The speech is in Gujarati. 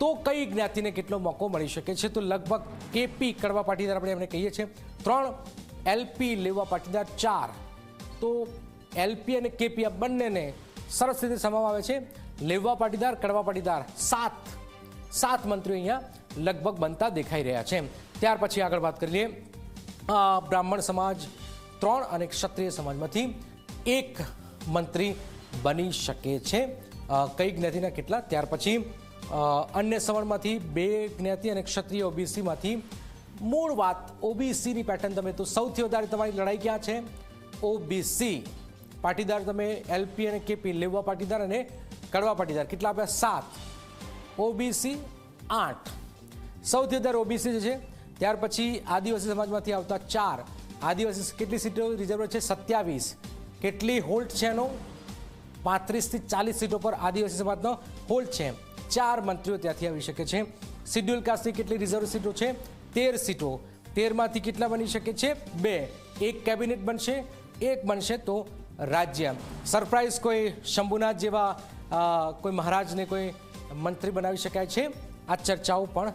તો કઈ જ્ઞાતિને કેટલો મોકો મળી શકે છે? તો લગભગ કેપી કડવા પાટીદાર આપણે એમને કહીએ છીએ. ત્રણ, એલપી લેવા પાટીદાર ચાર. તો એલપી અને કેપી આ બંનેને સરસ રીતે સમાવવામાં આવે છે. લેવા પાટીદાર, કડવા પાટીદાર સાત. સાત મંત્રીઓ અહીંયા લગભગ બનતા દેખાઈ રહ્યા છે. ત્યાર પછી આગળ વાત કરી લઈએ બ્રાહ્મણ સમાજ ત્રણ અને ક્ષત્રિય સમાજમાંથી એક મંત્રી બની શકે છે. કઈ જ્ઞાતિના કેટલા? ત્યાર પછી અન્ય સવર્ણમાંથી બે જ્ઞાતિ અને ક્ષત્રિય ઓબીસીમાંથી. મૂળ વાત, ઓબીસીની પેટર્ન તમે તો સૌથી વધારે તમારી લડાઈ ક્યાં છે? ઓબીસી. પાટીદાર તમે એલપી અને કેપી, લેવા પાટીદાર અને કડવા પાટીદાર. કેટલા આપ્યા? સાત. ઓબીસી, આઠ. સૌથી વધારે ઓબીસી છે, ત્યાર પછી આદિવાસી સમાજમાંથી આવતા ચાર. આદિવાસી કેટલી સીટો રિઝર્વ છે? સત્યાવીસ. કેટલી હોલ્ટ છે એનો? પાંત્રીસથી ચાલીસ સીટો પર આદિવાસી સમાજનો હોલ્ટ છે. ચાર મંત્રીઓ ત્યાંથી આવી શકે છે. શિડ્યુલ કાસ્ટની કેટલી રિઝર્વ સીટો છે? તેર સીટો. તેરમાંથી કેટલા બની શકે છે? બે. એક કેબિનેટ બનશે, એક બનશે તો રાજ્ય. સરપ્રાઇઝ કોઈ શંભુનાથ જેવા કોઈ મહારાજને કોઈ મંત્રી બનાવી શકાય છે? આ ચર્ચાઓ પણ